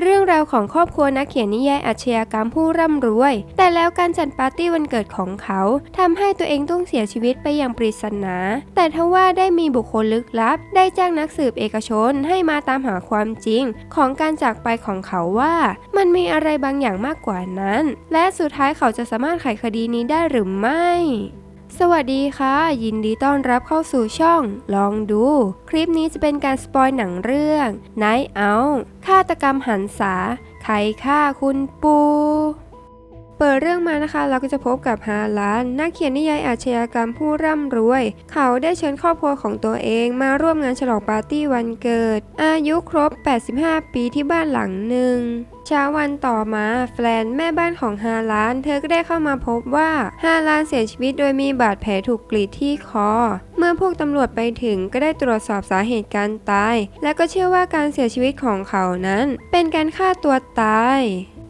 เรื่องราวของครอบครัวนักเขียนนิยายอาชญากรรมผู้ร่ำรวย แต่แล้วการจัดปาร์ตี้วันเกิดของเขาทำให้ตัวเองต้องเสียชีวิตไปอย่างปริศนา แต่ทว่าได้มีบุคคลลึกลับ ได้จ้างนักสืบเอกชนให้มาตามหาความจริง ของการจากไปของเขาว่า มันมีอะไรบางอย่างมากกว่านั้น และสุดท้ายเขาจะสามารถไขคดีนี้ได้หรือไม่ สวัสดีค่ะ ยินดีต้อนรับเข้าสู่ช่อง ลองดู คลิปนี้จะเป็นการสปอยหนังเรื่อง Night Out ฆาตกรรมหันษา ใครฆ่าคุณปู เปิดเรื่องมานะคะ เราก็จะพบกับฮาลานนักเขียนนิยายอาชญากรรมผู้ร่ำรวย เขาได้เชิญครอบครัวของตัวเองมาร่วมงานฉลองปาร์ตี้วันเกิด อายุครบ 85 ปีที่บ้านหลังหนึ่งเช้าวันต่อมาแฟนแม่บ้านของฮาลาน เธอก็ได้เข้ามาพบว่าฮาลานเสียชีวิตโดยมีบาดแผลถูกกรีดที่คอ เมื่อพวกตำรวจไปถึงก็ได้ตรวจสอบสาเหตุการตาย และก็เชื่อว่าการเสียชีวิตของเขานั้น เป็นการฆ่าตัวตาย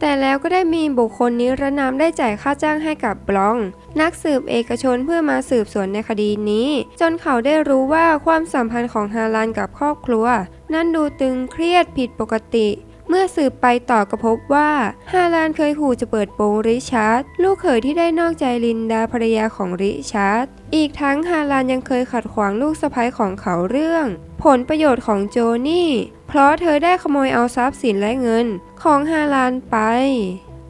แต่แล้วก็ได้มีบุคคลนิรนามได้จ่ายค่าจ้างให้กับบลอง นักสืบเอกชนเพื่อมาสืบสวนในคดีนี้ จนเขาได้รู้ว่าความสัมพันธ์ของฮาลานกับครอบครัว นั้นดูตึงเครียดผิดปกติเมื่อสืบไปต่อก็พบว่า ฮาลานเคยขู่จะเปิดโปงริชาร์ดลูกเขยที่ได้นอกใจลินดาภรรยาของริชาร์ดอีกทั้งฮาลานยังเคยขัดขวางลูกสะใภ้ของเขาเรื่อง ผลประโยชน์ของโจนี่ เพราะเธอได้ขโมยเอาทรัพย์สินและเงินของฮาลานไป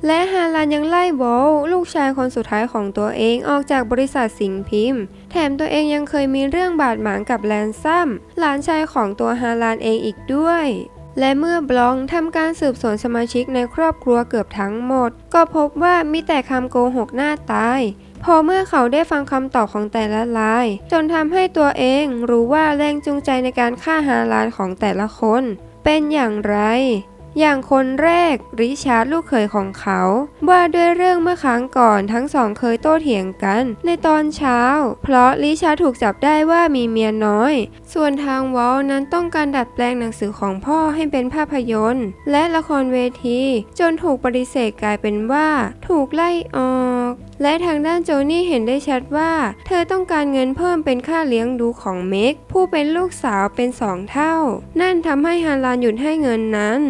และฮาลานยังไล่โบลลูกชายคนสุดท้ายของตัวเองออกจากบริษัทสิงพิมพ์ แถมตัวเองยังเคยมีเรื่องบาดหมางกับแลนซัมหลานชายของตัวฮาลานเองอีกด้วยและเมื่อบล็องทำการสืบสวนสมาชิกในครอบครัวเกือบทั้งหมด ก็พบว่ามีแต่คำโกหกหน้าตาย พอเมื่อเขาได้ฟังคำตอบของแต่ละราย จนทำให้ตัวเองรู้ว่าแรงจูงใจในการฆ่าฮาลานของแต่ละคน เป็นอย่างไร อย่างคนแรกริชาร์ดลูกเขยของเขา ว่าด้วยเรื่องเมื่อครั้งก่อนทั้งสองเคยโต้เถียงกัน ในตอนเช้า เพราะริชาร์ดถูกจับได้ว่ามีเมียน้อย ส่วนทางวอลนั้นต้องการดัดแปลงหนังสือของพ่อให้เป็นภาพยนตร์ และละครเวที จนถูกปฏิเสธกลายเป็นว่า ถูกไล่ออกและทางด้านโจนี่เห็นได้ชัดว่า เธอต้องการเงินเพิ่มเป็นค่าเลี้ยงดูของเมกผู้เป็นลูกสาวเป็นสองเท่า นั่นทำให้ฮาลานหยุดให้เงินนั้น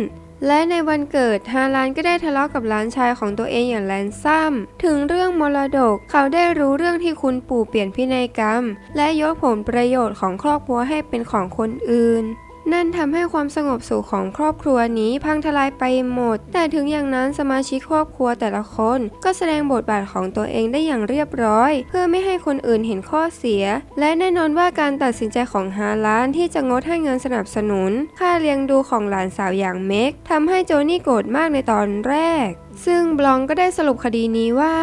และในวันเกิดฮาลานก็ได้ทะเลาะกับหลานชายของตัวเองอย่างแลนซัมถึงเรื่องมรดกเขาได้รู้เรื่องที่คุณปู่เปลี่ยนพินัยกรรม และยกผลประโยชน์ของครอบครัวให้เป็นของคนอื่น นั่นทำให้ความสงบสุขของครอบครัวนี้พังทลายไปหมด แต่ถึงอย่างนั้นสมาชิกครอบครัวแต่ละคน ก็แสดงบทบาทของตัวเองได้อย่างเรียบร้อย เพื่อไม่ให้คนอื่นเห็นข้อเสีย และแน่นอนว่าการตัดสินใจของฮาลานที่จะงดให้เงินสนับสนุน ค่าเลี้ยงดูของหลานสาวอย่างเมกทำให้โจนี่โกรธมากในตอนแรกซึ่งบลองก็ได้สรุปคดีนี้ว่า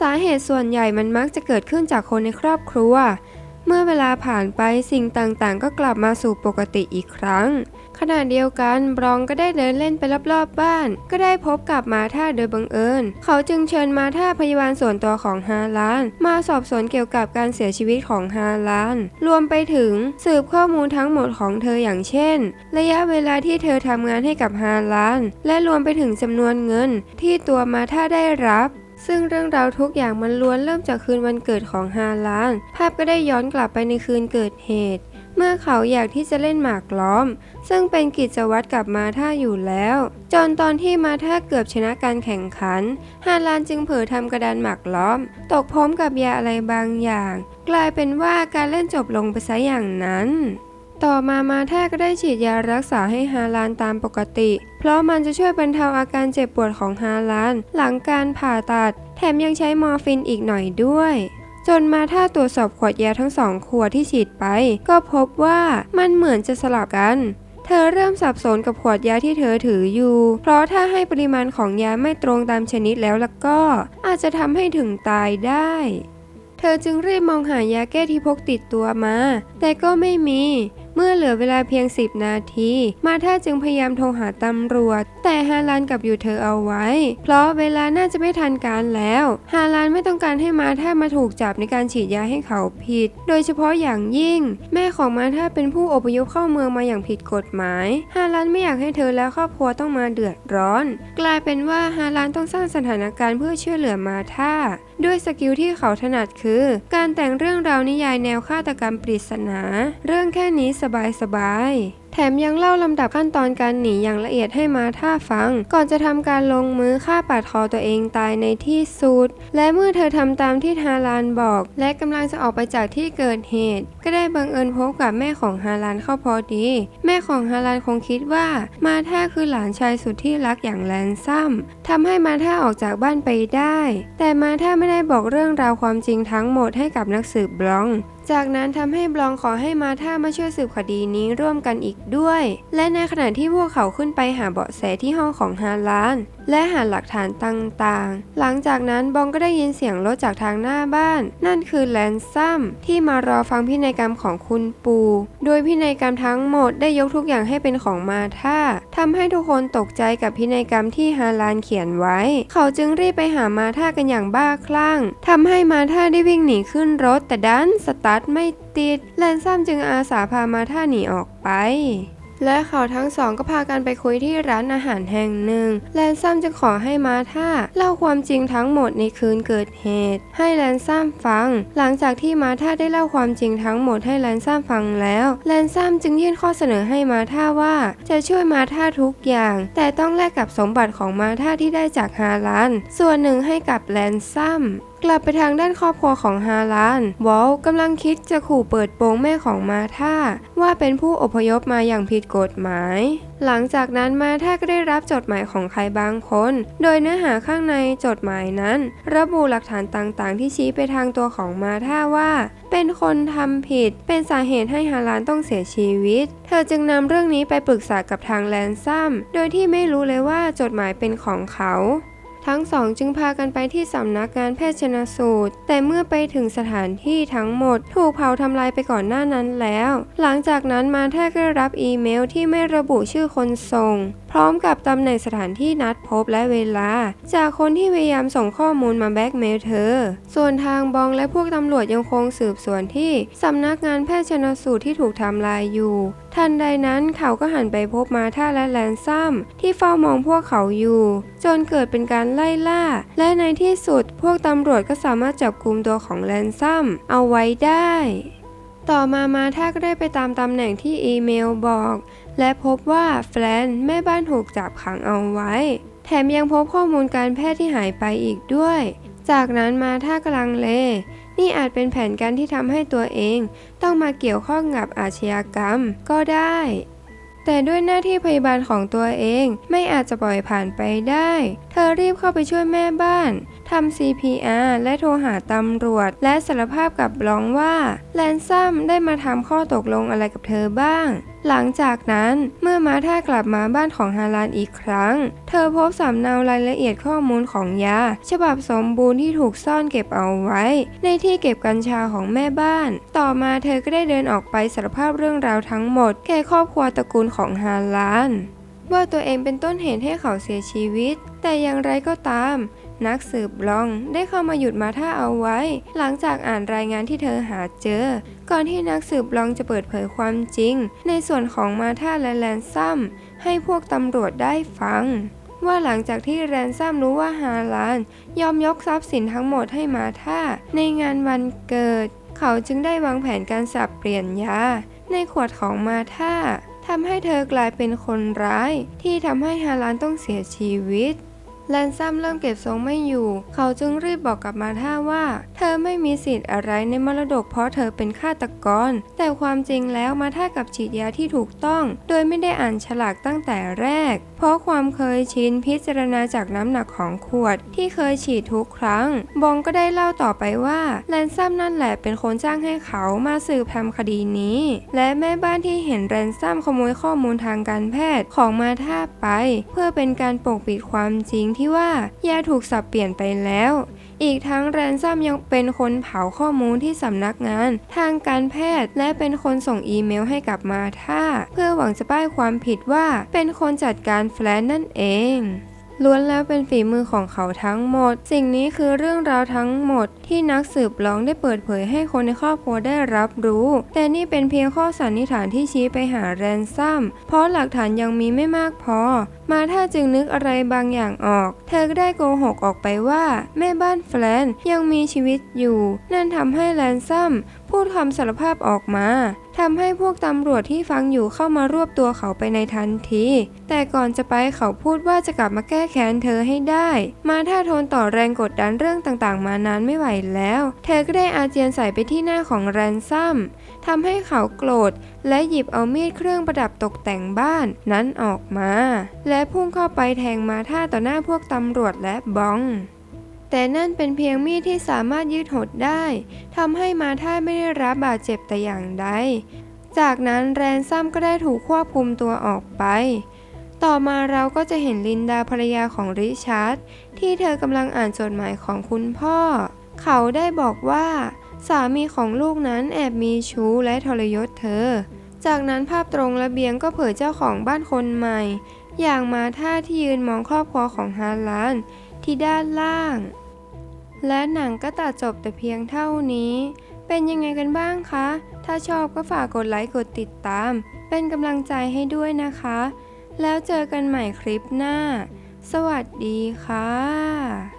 สาเหตุส่วนใหญ่มันมักจะเกิดขึ้นจากคนในครอบครัว เมื่อเวลาผ่านไปสิ่งต่างๆ ก็กลับมาสู่ปกติอีกครั้ง ขณะเดียวกันบรองก็ได้เดินเล่นไปรอบๆบ้าน ก็ได้พบกับมาธาโดยบังเอิญ เขาจึงเชิญมาธาพยาบาลส่วนตัวของฮาลาน มาสอบสวนเกี่ยวกับการเสียชีวิตของฮาลาน รวมไปถึงสืบข้อมูลทั้งหมดของเธออย่างเช่น ระยะเวลาที่เธอทำงานให้กับฮาลาน และรวมไปถึงจำนวนเงินที่ตัวมาธาได้รับ ซึ่งเรื่องราวทุกอย่างมันล้วนเริ่มจากคืนวันเกิดของฮาลานภาพก็ได้ย้อนกลับไปในคืนเกิดเหตุ เมื่อเขาอยากที่จะเล่นหมากล้อม ซึ่งเป็นกิจวัตรกับมาท่าอยู่แล้ว จนตอนที่มาท่าเกือบชนะการแข่งขัน ฮาลานจึงเผลอทำกระดานหมากล้อม ตกพร้อมกับยาอะไรบางอย่าง กลายเป็นว่าการเล่นจบลงไปซะอย่างนั้น ต่อมามาแทก็ได้ฉีดยารักษาให้ฮาลานตามปกติ เพราะมันจะช่วยบรรเทาอาการเจ็บปวดของฮาลานหลังการผ่าตัด แถมยังใช้มอร์ฟินอีกหน่อยด้วย จนมาถ้าตรวจสอบขวดยาทั้งสองขวดที่ฉีดไป ก็พบว่ามันเหมือนจะสลับกัน เธอเริ่มสับสนกับขวดยาที่เธอถืออยู่ เพราะถ้าให้ปริมาณของยาไม่ตรงตามชนิดแล้วล่ะก็ อาจจะทำให้ถึงตายได้เธอจึงรีบมองหายาแก้ที่พกติดตัวมา แต่ก็ไม่มี เมื่อเหลือเวลาเพียง 10 นาที มาท่าจึงพยายามโทรหาตำรวจ แต่ฮาลานกับอยู่เธอเอาไว้ เพราะเวลาน่าจะไม่ทันการแล้วฮาลานไม่ต้องการให้มาท่ามาถูกจับในการฉีดยาให้เขาผิด โดยเฉพาะอย่างยิ่ง แม่ของมาท่าเป็นผู้อพยพเข้าเมืองมาอย่างผิดกฎหมายฮาลานไม่อยากให้เธอและครอบครัวต้องมาเดือดร้อน กลายเป็นว่าฮาลานต้องสร้างสถานการณ์เพื่อช่วยเหลือมาท่าด้วยสกิลที่เขาถนัดคือ การแต่งเรื่องราวนิยายแนวฆาตกรรมปริศนา เรื่องแค่นี้สบายๆ แถมยังเล่าลำดับขั้นตอนการหนีอย่างละเอียดให้มาท่าฟัง ก่อนจะทำการลงมือฆ่าปาดคอตัวเองตายในที่สุด และเมื่อเธอทำตามที่ฮาลานบอก และกำลังจะออกไปจากที่เกิดเหตุ ก็ได้บังเอิญพบกับแม่ของฮาลานเข้าพอดี แม่ของฮาลานคงคิดว่ามาท่าคือหลานชายสุดที่รักอย่างแลนซัมทำให้มาท่าออกจากบ้านไปได้ แต่มาท่าไม่ได้บอกเรื่องราวความจริงทั้งหมดให้กับนักสืบบล็อง จากนั้นทำให้บลองขอให้มาท่ามาช่วยสืบคดีนี้ร่วมกันอีกด้วย และในขณะที่พวกเขาขึ้นไปหาเบาะแสที่ห้องของฮาลาน และหาหลักฐานต่างๆ หลังจากนั้นบองก็ได้ยินเสียงรถจากทางหน้าบ้าน นั่นคือแลนซัมที่มารอฟังพินัยกรรมของคุณปู่ โดยพินัยกรรมทั้งหมดได้ยกทุกอย่างให้เป็นของมาท่าทำให้ทุกคนตกใจกับพินัยกรรมที่ฮาลานเขียนไว้ เขาจึงรีบไปหามาท่ากันอย่างบ้าคลั่งทำให้มาท่าได้วิ่งหนีขึ้นรถแต่ดันสตาร์ทไม่ติด แลนซัมจึงอาสาพามาท่าหนีออกไป และเขาทั้งสองก็พากันไปคุยที่ร้านอาหารแห่งหนึ่ง แลนซัมจึงขอให้มาท่าเล่าความจริงทั้งหมดในคืนเกิดเหตุ ให้แลนซัมฟัง หลังจากที่มาท่าได้เล่าความจริงทั้งหมดให้แลนซัมฟังแล้ว แลนซัมจึงยื่นข้อเสนอให้มาท่าว่า จะช่วยมาท่าทุกอย่าง แต่ต้องแลกกับสมบัติของมาท่าที่ได้จากฮาลันส่วนหนึ่งให้กับแลนซัมกลับไปทางด้านครอบครัวของฮาลานวอลกำลังคิดจะขู่เปิดโปงแม่ของมาธาว่าเป็นผู้อพยพมาอย่างผิดกฎหมาย หลังจากนั้นมาธาก็ได้รับจดหมายของใครบางคน โดยเนื้อหาข้างในจดหมายนั้น ระบุหลักฐานต่างๆ ที่ชี้ไปทางตัวของมาธาว่า เป็นคนทำผิด เป็นสาเหตุให้ฮาลานต้องเสียชีวิต เธอจึงนำเรื่องนี้ไปปรึกษากับทางแลนซัมโดยที่ไม่รู้เลยว่าจดหมายเป็นของเขา ทั้งสองจึงพากันไปที่สำนักงานแพทย์ชนสูตร แต่เมื่อไปถึงสถานที่ทั้งหมด ถูกเผาทำลายไปก่อนหน้านั้นแล้ว หลังจากนั้นมาแทก็ได้รับอีเมลที่ไม่ระบุชื่อคนส่ง ร้อมกับตำแหน่งสถานที่นัดพบและเวลา จากคนที่พยายามส่งข้อมูลมาแบ็กเมลเธอ ส่วนทางบองและพวกตำรวจยังคงสืบสวนที่สำนักงานแพทย์ชนสูตรที่ถูกทำลายอยู่ ทันใดนั้นเขาก็หันไปพบมาท่าและแลนซัมที่เฝ้ามองพวกเขาอยู่ จนเกิดเป็นการไล่ล่า และในที่สุดพวกตำรวจก็สามารถจับกลุ่มตัวของแลนซัมเอาไว้ได้ ต่อมามาท่าก็ได้ไปตามตำแหน่งที่อีเมลบอก และพบว่าแฟลนแม่บ้านถูกจับขังเอาไว้ แถมยังพบข้อมูลการแพทย์ที่หายไปอีกด้วย จากนั้นมาท่ากลังเล นี่อาจเป็นแผนการที่ทำให้ตัวเอง ต้องมาเกี่ยวข้องกับอาชญากรรมก็ได้ แต่ด้วยหน้าที่พยาบาลของตัวเองไม่อาจจะปล่อยผ่านไปได้ เธอรีบเข้าไปช่วยแม่บ้านทำ CPR และโทรหาตำรวจ และสารภาพกับบลองว่าแลนซัมได้มาทำข้อตกลงอะไรกับเธอบ้าง หลังจากนั้นเมื่อมาท่ากลับมาบ้านของฮาลานอีกครั้ง เธอพบสำเนารายละเอียดข้อมูลของยา ฉบับสมบูรณ์ที่ถูกซ่อนเก็บเอาไว้ ในที่เก็บกัญชาของแม่บ้าน ต่อมาเธอก็ได้เดินออกไปสารภาพเรื่องราวทั้งหมด แก่ครอบครัวตระกูลของฮาลานว่าตัวเองเป็นต้นเหตุให้เขาเสียชีวิต แต่อย่างไรก็ตาม นักสืบลองได้เข้ามาหยุดมาท่าเอาไว้ หลังจากอ่านรายงานที่เธอหาเจอ ก่อนที่นักสืบบลองจะเปิดเผยความจริง ในส่วนของมาท่าและแลนซัมให้พวกตำรวจได้ฟัง ว่าหลังจากที่แรนซัมรู้ว่าฮาลาน ยอมยกทรัพย์สินทั้งหมดให้มาท่า ในงานวันเกิด เขาจึงได้วางแผนการสับเปลี่ยนยา ในขวดของมาท่าทำให้เธอกลายเป็นคนร้าย ที่ทำให้ฮาลานต้องเสียชีวิต แลนซัมเริ่มเก็บทรงไม่อยู่ เขาจึงรีบบอกกับมาท่าว่า เธอไม่มีสิทธิ์อะไรในมรดกเพราะเธอเป็นฆาตกร แต่ความจริงแล้วมาท่ากับฉีดยาที่ถูกต้อง โดยไม่ได้อ่านฉลากตั้งแต่แรกเพราะความเคยชินพิจารณาจากน้ำหนักของขวดที่เคยฉีดทุกครั้ง บองก็ได้เล่าต่อไปว่าแลนซัมนั่นแหละเป็นคนจ้างให้เขามาสืบทำคดีนี้ และแม่บ้านที่เห็นแรนซัมขโมยข้อมูลทางการแพทย์ของมาท่าไป เพื่อเป็นการปกปิดความจริงที่ว่ายาถูกสับเปลี่ยนไปแล้ว อีกทั้งแรนซัมยังเป็นคนเผาข้อมูลที่สำนักงาน ทางการแพทย์และเป็นคนส่งอีเมลให้กับมาท่าเพื่อหวังจะป้ายความผิดว่าเป็นคนจัดการแฟลนนั่นเอง ล้วนแล้วเป็นฝีมือของเขาทั้งหมด สิ่งนี้คือเรื่องราวทั้งหมด ที่นักสืบลองได้เปิดเผยให้คนในครอบครัวได้รับรู้ แต่นี่เป็นเพียงข้อสันนิษฐานที่ชี้ไปหาแรนซัม เพราะหลักฐานยังมีไม่มากพอ มาถ้าจึงนึกอะไรบางอย่างออก เธอก็ได้โกหกออกไปว่า แม่บ้านแฟลนยังมีชีวิตอยู่ นั่นทำให้แรนซัมพูดคำสารภาพออกมา ทำให้พวกตำรวจที่ฟังอยู่เข้ามารวบตัวเขาไปในทันที แต่ก่อนจะไปเขาพูดว่าจะกลับมาแก้แค้นเธอให้ได้ มาท่าทนต่อแรงกดดันเรื่องต่างๆ มานานไม่ไหวแล้ว เธอก็ได้อาเจียนใส่ไปที่หน้าของแรนซัมทำให้เขาโกรธ และหยิบเอามีดเครื่องประดับตกแต่งบ้านนั้นออกมา และพุ่งเข้าไปแทงมาท่าต่อหน้าพวกตำรวจและบอง แต่นั่นเป็นเพียงมีดที่สามารถยืดหดได้ทำให้มาท่าไม่ได้รับบาดเจ็บแต่อย่างใด จากนั้นแรนซัมก็ได้ถูกควบคุมตัวออกไป ต่อมาเราก็จะเห็นลินดาภรรยาของริชาร์ดที่เธอกำลังอ่านจดหมายของคุณพ่อ เขาได้บอกว่าสามีของลูกนั้นแอบมีชู้และทรยศเธอ จากนั้นภาพตรงระเบียงก็เผยเจ้าของบ้านคนใหม่ อย่างมาท่าที่ยืนมองครอบครัวของฮาลาน ที่ด้านล่าง และหนังก็ตัดจบแต่เพียงเท่านี้ เป็นยังไงกันบ้างคะ ถ้าชอบก็ฝากกดไลค์กดติดตาม เป็นกำลังใจให้ด้วยนะคะ แล้วเจอกันใหม่คลิปหน้า สวัสดีค่ะ